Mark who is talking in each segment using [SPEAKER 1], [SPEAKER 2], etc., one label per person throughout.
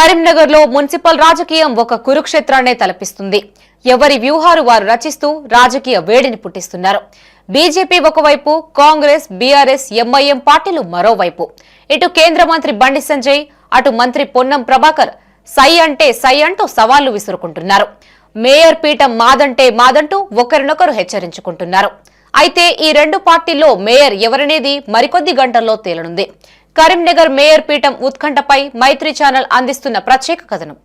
[SPEAKER 1] కరీంనగర్లో మున్సిపల్ రాజకీయం ఒక కురుక్షేత్రాన్నే తలపిస్తుంది. ఎవరి వ్యూహాలు వారు రచిస్తూ రాజకీయ వేడిని పుట్టిస్తున్నారు. బీజేపీ ఒకవైపు కాంగ్రెస్ బీఆర్ఎస్ ఎంఐఎం పార్టీలు మరోవైపు. ఇటు కేంద్ర మంత్రి బండి సంజయ్ అటు మంత్రి పొన్నం ప్రభాకర్ సై అంటే సై అంటూ సవాళ్ళు విసురుకుంటున్నారు. మేయర్ పీఠం మాదంటే మాదంటూ ఒకరినొకరు హెచ్చరించుకుంటున్నారు. అయితే ఈ రెండు పార్టీల్లో మేయర్ ఎవరనేది మరికొద్ది గంటల్లో తేలనుంది. కరీంనగర్ మేయర్ పీఠం ఉత్కంఠపై మైత్రి ఛానల్ అందిస్తున్న ప్రత్యేక కథనం.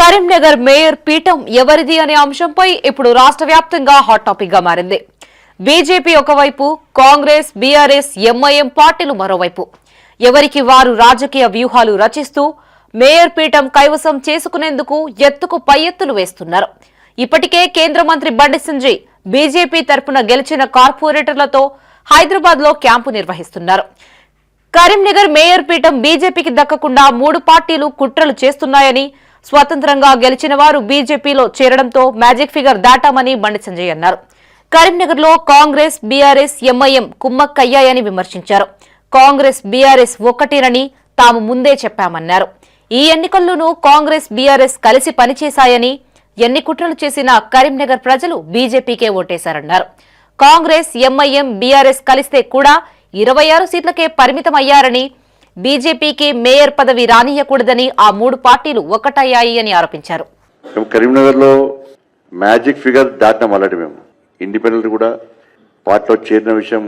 [SPEAKER 1] కరీంనగర్ మేయర్ పీఠం ఎవరిది అనే అంశంపై ఇప్పుడు రాష్ట్ర వ్యాప్తంగా హాట్ టాపిక్గా మారింది. బీజేపీ ఒకవైపు కాంగ్రెస్ బీఆర్ఎస్ ఎంఐఎం పార్టీలు మరోవైపు. ఎవరికి వారు రాజకీయ వ్యూహాలు రచిస్తూ మేయర్ పీఠం కైవసం చేసుకునేందుకు ఎత్తుకు పై ఎత్తులు వేస్తున్నారు. ఇప్పటికే కేంద్ర మంత్రి బండి సంజయ్ బీజేపీ తరపున గెలిచిన కార్పొరేటర్లతో హైదరాబాద్లో క్యాంపు నిర్వహిస్తున్నారు. కరీంనగర్ మేయర్ పీఠం బీజేపీకి దక్కకుండా మూడు పార్టీలు కుట్రలు చేస్తున్నాయని స్వతంత్రంగా గెలిచిన వారు బీజేపీలో చేరడంతో మ్యాజిక్ ఫిగర్ దాటామని బండి సంజయ్ అన్నారు. కరీంనగర్లో కాంగ్రెస్ బీఆర్ఎస్ ఎంఐఎం కుమ్మక్కయ్యాయని విమర్శించారు. కాంగ్రెస్ బీఆర్ఎస్ ఒక్కటేనని తాము ముందే చెప్పామన్నారు. ఈ ఎన్నికల్లోనూ కాంగ్రెస్ బీఆర్ఎస్ కలిసి పనిచేశాయని ఎన్ని కుట్రలు చేసినా కరీంనగర్ ప్రజలు బీజేపీకే ఓటేశారన్నారు. కాంగ్రెస్ ఎంఐఎం బీఆర్ఎస్ కలిస్తే కూడా ఇరవై ఆరు సీట్లకే పరిమితమయ్యారని బీజేపీకి మేయర్ పదవి రానియకూడదని ఆ మూడు పార్టీలు ఒకటయ్యాయి అని ఆరోపించారు.
[SPEAKER 2] కరీంనగర్లో మ్యాజిక్ ఫిగర్ దాటినాం అలాంటి మేము. ఇండిపెండెంట్ కూడా పార్టీలో చేరిన విషయం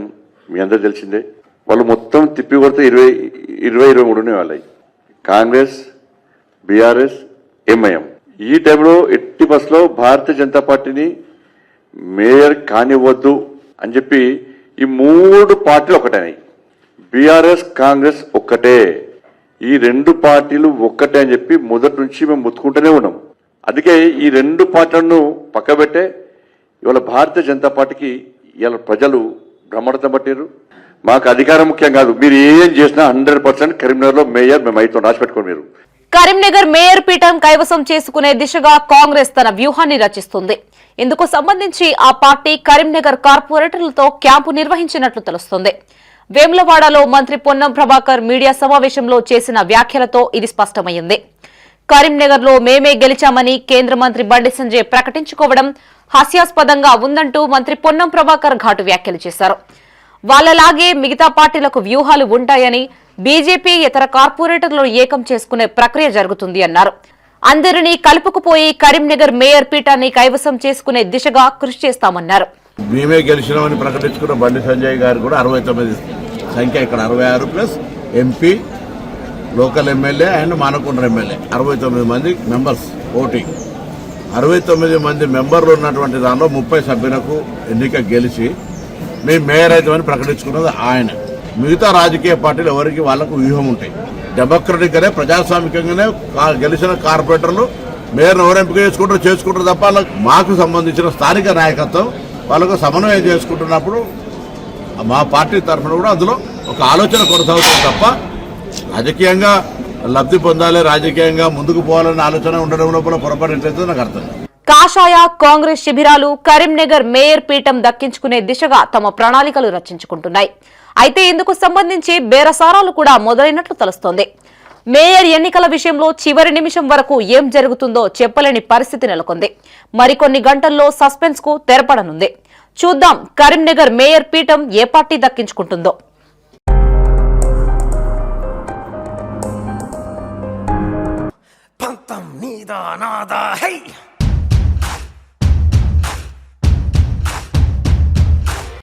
[SPEAKER 2] మీ అందరూ తెలిసిందే. వాళ్ళు మొత్తం తిప్పి కొడితే ఇరవై ఇరవై ఇరవై మూడు ఉన్నాయి వాళ్ళవి కాంగ్రెస్ బీఆర్ఎస్ ఎంఐఎం. ఈ టైంలో ఎట్టి బస్సులో భారతీయ జనతా పార్టీని మేయర్ కానివ్వద్దు అని చెప్పి ఈ మూడు పార్టీలు ఒకటేనాయి. బీఆర్ఎస్ కాంగ్రెస్ ఒక్కటే. ఈ రెండు పార్టీలు ఒక్కటే అని చెప్పి మొదటి నుంచి మేము ముత్తుకుంటూనే ఉన్నాం. అందుకే ఈ రెండు పార్టీలను పక్కబెట్టే ఇవాళ భారతీయ జనతా పార్టీకి ఇవాళ ప్రజలు బ్రహ్మడతం పట్టారు మాకు అధికారం ముఖ్యం కాదు. మీరు ఏం చేసినా హండ్రెడ్ పర్సెంట్ కరీంనగర్లో మేయర్ మేము అయితే రాసి పెట్టుకోండి మీరు.
[SPEAKER 1] కరీంనగర్ మేయర్ పీఠం కైవసం చేసుకునే దిశగా కాంగ్రెస్ తన వ్యూహాన్ని రచిస్తుంది. ఇందుకు సంబంధించి ఆ పార్టీ కరీంనగర్ కార్పొరేటర్లతో క్యాంపు నిర్వహించినట్లు తెలుస్తోంది. వేములవాడలో మంత్రి పొన్నం ప్రభాకర్ మీడియా సమావేశంలో చేసిన వ్యాఖ్యలతో ఇది స్పష్టమైంది. కరీంనగర్లో మేమే గెలిచామని కేంద్ర మంత్రి బండి సంజయ్ ప్రకటించుకోవడం హాస్యాస్పదంగా ఉందంటూ మంత్రి పొన్నం ప్రభాకర్ ఘాటు వ్యాఖ్యలు చేశారు. వాళ్ళలాగే మిగతా పార్టీలకు వ్యూహాలు ఉంటాయని బీజేపీ ఇతర కార్పొరేటర్లను ఏకం చేసుకునే ప్రక్రియ జరుగుతుంది అన్నారు. అందరినీ కలుపుకుపోయి కరీంనగర్ మేయర్ పీఠాన్ని కైవసం చేసుకునే దిశగా కృషి చేస్తామన్నారు.
[SPEAKER 3] మేమే గెలిచినామని ప్రకటించుకున్న బండి సంజయ్ గారు కూడా అరవై తొమ్మిది సంఖ్య ఇక్కడ అరవై ఆరు plus MP local MLA and Manakonda MLA. అరవై తొమ్మిది మంది మెంబర్స్ ఓటింగ్. అరవై తొమ్మిది మంది మెంబర్లు ఉన్నటువంటి దానిలో ముప్పై సభ్యులకు ఎన్నిక గెలిచి మేము మేయర్ అవుతామని ప్రకటించుకున్నది ఆయన. మిగతా రాజకీయ పార్టీలు ఎవరికి వాళ్ళకు వ్యూహం ఉంటాయి డెమోక్రటిక్గానే ప్రజాస్వామికంగానే కా- గెలిచిన కార్పొరేటర్లు మేయర్ను ఎవరు ఎంపిక చేసుకుంటారు చేసుకుంటారు తప్ప వాళ్ళకు మాకు సంబంధించిన స్థానిక నాయకత్వం వాళ్ళకు సమన్వయం చేసుకుంటున్నప్పుడు మా పార్టీ తరఫున కూడా అందులో ఒక ఆలోచన కొనసాగుతుంది తప్ప రాజకీయంగా లబ్ధి పొందాలి రాజకీయంగా ముందుకు పోవాలనే ఆలోచన ఉండడం లోపల పొరపాటు ఎట్లయితే నాకు అర్థం కాదు.
[SPEAKER 1] కాషాయ కాంగ్రెస్ శిబిరాలు కరీంనగర్ మేయర్ పీఠం దక్కించుకునే దిశగా తమ ప్రణాళికలు రచించుకుంటున్నాయి. అయితే ఇందుకు సంబంధించి బేరసారాలు కూడా మొదలైనట్లు తెలుస్తోంది. మేయర్ ఎన్నికల విషయంలో చివరి నిమిషం వరకు ఏం జరుగుతుందో చెప్పలేని పరిస్థితి నెలకొంది. మరికొన్ని గంటల్లో సస్పెన్స్కు తెరపడనుంది. చూద్దాం కరీంనగర్ మేయర్ పీఠం ఏ పార్టీ దక్కించుకుంటుందో.
[SPEAKER 4] నీదా నాదా హై!